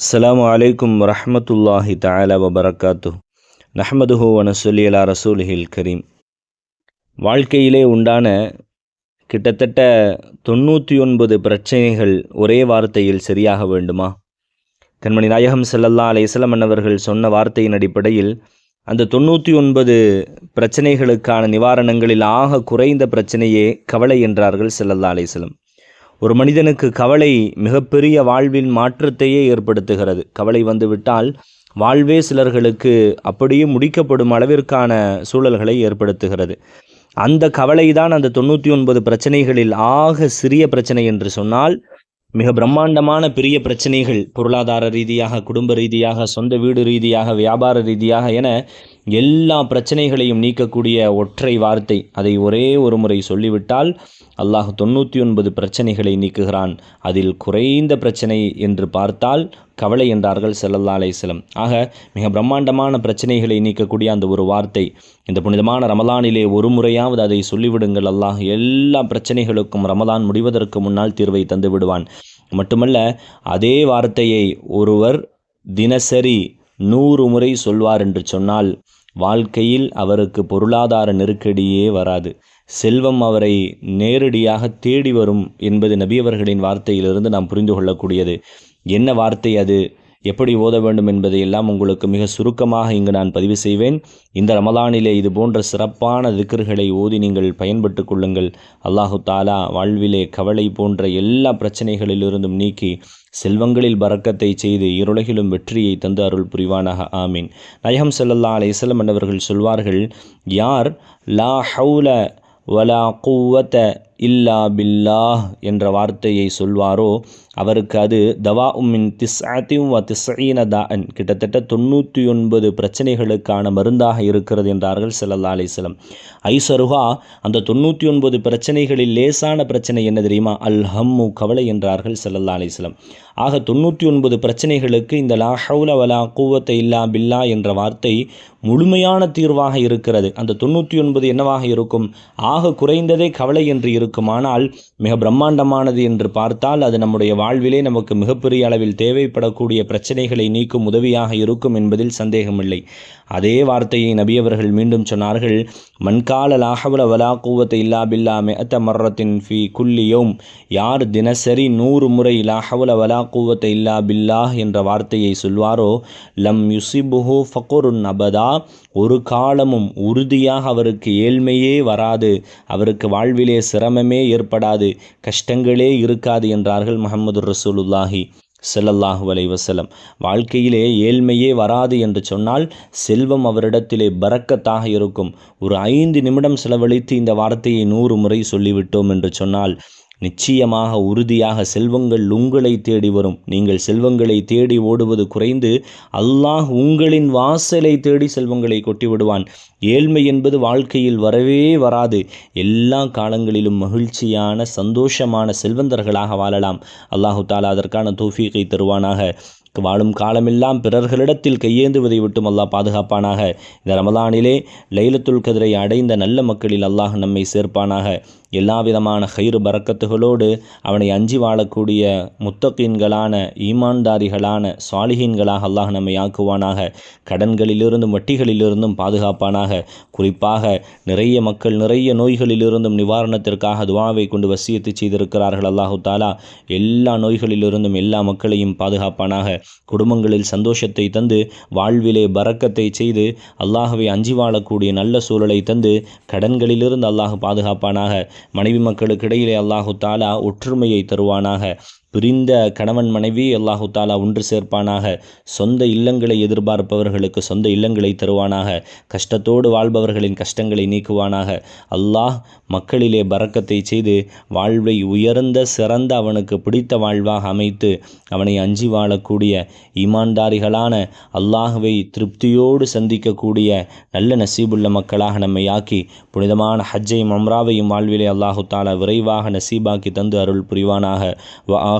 அஸ்ஸலாமு அலைக்கும் வரஹ்மத்துல்லாஹி தஆலா வபரகாத்து நஹ்மதுஹு வனசொல்லி அலா ரசூலிஹில் கரீம் வாழ்க்கையிலே உண்டான கிட்டத்தட்ட தொண்ணூற்றி ஒன்பது பிரச்சனைகள் ஒரே வார்த்தையில் சரியாக வேண்டுமா? கண்மணி நாயகம் செல்லல்லா அலையம் அன்னவர்கள் சொன்ன வார்த்தையின் அடிப்படையில் அந்த தொண்ணூற்றி ஒன்பது பிரச்சனைகளுக்கான நிவாரணங்களில் ஆக குறைந்த பிரச்சனையே கவலை என்றார்கள் செல்லல்லா அலையம் ஒரு மனிதனுக்கு கவலை மிகப்பெரிய வாழ்வின் மாற்றத்தையே ஏற்படுத்துகிறது. கவலை வந்துவிட்டால் வாழ்வே சிலர்களுக்கு அப்படியே முடிக்கப்படும் அளவிற்கான சூழல்களை ஏற்படுத்துகிறது. அந்த கவலை தான் அந்த தொண்ணூற்றி ஒன்பது பிரச்சனைகளில் ஆக சிறிய பிரச்சனை என்று சொன்னால் மிக பிரம்மாண்டமான பெரிய பிரச்சனைகள் பொருளாதார ரீதியாக குடும்ப ரீதியாக சொந்த வீடு ரீதியாக வியாபார ரீதியாக என எல்லா பிரச்சனைகளையும் நீக்கக்கூடிய ஒற்றை வார்த்தை அதை ஒரே ஒரு முறை சொல்லிவிட்டால் அல்லாஹ் தொண்ணூற்றி ஒன்பது பிரச்சனைகளை நீக்குகிறான். அதில் குறைந்த பிரச்சனை என்று பார்த்தால் கவலை என்றார்கள் செல்லல்லா அலையம் ஆக மிக பிரம்மாண்டமான பிரச்சனைகளை நீக்கக்கூடிய அந்த ஒரு வார்த்தை. இந்த புனிதமான ரமலானிலே ஒரு முறையாவது அதை சொல்லிவிடுங்கள் அல்லாஹ். எல்லா பிரச்சனைகளுக்கும் ரமலான் முடிவதற்கு முன்னால் தீர்வை தந்து விடுவான். மட்டுமல்ல அதே வார்த்தையை ஒருவர் தினசரி நூறு முறை சொல்வார் என்று சொன்னால் வாழ்க்கையில் அவருக்கு பொருளாதார நெருக்கடியே வராது. செல்வம் அவரை நேரடியாக தேடி வரும் என்பது நபியவர்களின் வார்த்தையிலிருந்து நாம் புரிந்து கொள்ளக்கூடியது. என்ன வார்த்தை அது? எப்படி ஓத வேண்டும் என்பதை எல்லாம் உங்களுக்கு மிக சுருக்கமாக இங்கு நான் பதிவு செய்வேன். இந்த ரமலானிலே இது போன்ற சிறப்பான திக்கர்களை ஓதி நீங்கள் பயன்பட்டு கொள்ளுங்கள். அல்லாஹு தாலா வாழ்விலே கவலை போன்ற எல்லா பிரச்சனைகளிலிருந்தும் நீக்கி செல்வங்களில் பறக்கத்தை செய்து இருலகிலும் வெற்றியை தந்து அருள் புரிவானாக. ஆமீன். நயகம் செல்லல்லா அலையம் என்பவர்கள் சொல்வார்கள் யார் லா ஹவுல வலா குவத்த இல்லா பில்லாஹ் என்ற வார்த்தையை சொல்வாரோ அவருக்கு அது தவா உம்மின் திஸ் வ திஸ்ஈன தாஅன் கிட்டத்தட்ட தொண்ணூற்றி ஒன்பது பிரச்சனைகளுக்கான மருந்தாக இருக்கிறது என்றார்கள் செல்லல்லா அலிஸ்லம் ஐசருகா அந்த தொண்ணூற்றி ஒன்பது பிரச்சனைகளில் லேசான பிரச்சனை என்ன தெரியுமா? அல் ஹம்மு கவலை என்றார்கள் செல்லல்லா அலிஸ்லம் ஆக தொண்ணூற்றி ஒன்பது பிரச்சனைகளுக்கு இந்த லா ஹவுல வலா கூவத்தை இல்லா பில்லா என்ற வார்த்தை முழுமையான தீர்வாக இருக்கிறது. அந்த தொண்ணூற்றி ஒன்பது என்னவாக இருக்கும்? ஆக குறைந்ததே கவலை என்று இருக்கும் கொடுக்குமானால் மிக பிரம்மாண்டமானது என்று பார்த்தால் அது நம்முடைய வாழ்விலே நமக்கு மிகப்பெரிய அளவில் தேவைப்படக்கூடிய பிரச்சனைகளை நீக்கும் உதவியாக இருக்கும் என்பதில் சந்தேகமில்லை. அதே வார்த்தையை நபியவர்கள் மீண்டும் சொன்னார்கள் மண்கால லாஹவல வலா கூவத்தை இல்லா பில்லா மெத்த மர்ரத்தின் ஃபி குல்லியோம் யார் தினசரி நூறு முறை லாஹவல வலா கூவத்தை இல்லா பில்லாஹ் என்ற வார்த்தையை சொல்வாரோ லம் யுசிபுஹு ஃபக்குருன் அபதா. ஒரு காலமும் உறுதியாக அவருக்கு ஏழ்மையே வராது. அவருக்கு வாழ்விலே சிரமமே ஏற்படாது. கஷ்டங்களே இருக்காது என்றார்கள் முகமது ரசூலுல்லாஹி செல்லல்லாஹு வலைவசலம் வாழ்க்கையிலே ஏழ்மையே வராது என்று சொன்னால் செல்வம் அவரிடத்திலே பறக்கத்தாக இருக்கும். ஒரு ஐந்து நிமிடம் செலவழித்து இந்த வார்த்தையை நூறு முறை சொல்லிவிட்டோம் என்று சொன்னால் நிச்சயமாக உறுதியாக செல்வங்கள் உங்களை தேடி வரும். நீங்கள் செல்வங்களை தேடி ஓடுவது குறைந்து அல்லாஹ் உங்களின் வாசலை தேடி செல்வங்களை கொட்டி விடுவான் ஏழ்மை என்பது வாழ்க்கையில் வரவே வராது. எல்லா காலங்களிலும் மகிழ்ச்சியான சந்தோஷமான செல்வந்தர்களாக வாழலாம். அல்லாஹு தாலா அதற்கான தோஃபீக்கை தருவானாக. வாழும் காலமெல்லாம் பிறர்களிடத்தில் கையேந்துவதை விட்டும் அல்லாஹ் பாதுகாப்பானாக. இந்த ரமலானிலே லைலத்துல் கதிரை அடைந்த நல்ல மக்களில் அல்லாஹ் நம்மை சேர்ப்பானாக. எல்லா விதமான ஹயிறு பறக்கத்துகளோடு அவனை அஞ்சி வாழக்கூடிய முத்தகீன்களான ஈமான்தாரிகளான சாலிஹீன்களாக அல்லாஹ் நம்மை ஆக்குவானாக கடன்களிலிருந்தும் வட்டிகளிலிருந்தும் பாதுகாப்பானாக. குறிப்பாக நிறைய மக்கள் நிறைய நோய்களிலிருந்தும் நிவாரணத்திற்காக துவாவை கொண்டு வசியத்து செய்திருக்கிறார்கள் அல்லாஹு தாலா. எல்லா நோய்களிலிருந்தும் எல்லா மக்களையும் பாதுகாப்பானாக. குடும்பங்களில் சந்தோஷத்தை தந்து வாழ்விலே பறக்கத்தை செய்து அல்லாஹவை அஞ்சி வாழக்கூடிய நல்ல சூழலை தந்து கடன்களிலிருந்து அல்லாஹ் பாதுகாப்பானாக. மனைவி மக்களுக்கு இடையிலே அல்லாஹு தாலா ஒற்றுமையை தருவானாக. பிரிந்த கணவன் மனைவி அல்லாஹு தாலா ஒன்று சேர்ப்பானாக. சொந்த இல்லங்களை எதிர்பார்ப்பவர்களுக்கு சொந்த இல்லங்களை தருவானாக. கஷ்டத்தோடு வாழ்பவர்களின் கஷ்டங்களை நீக்குவானாக. அல்லாஹ் மக்களிலே பறக்கத்தை செய்து வாழ்வை உயர்ந்த சிறந்த அவனுக்கு பிடித்த வாழ்வாக அமைத்து அவனை அஞ்சி வாழக்கூடிய ஈமான்தாரிகளான அல்லாஹுவை திருப்தியோடு சந்திக்கக்கூடிய நல்ல நசீபுள்ள மக்களாக நம்மை ஆக்கி புனிதமான ஹஜ்ஜையும் அம்ராவையும் வாழ்விலே அல்லாஹு தாலா விரைவாக நசீபாக்கி தந்து அருள் புரிவானாக. வ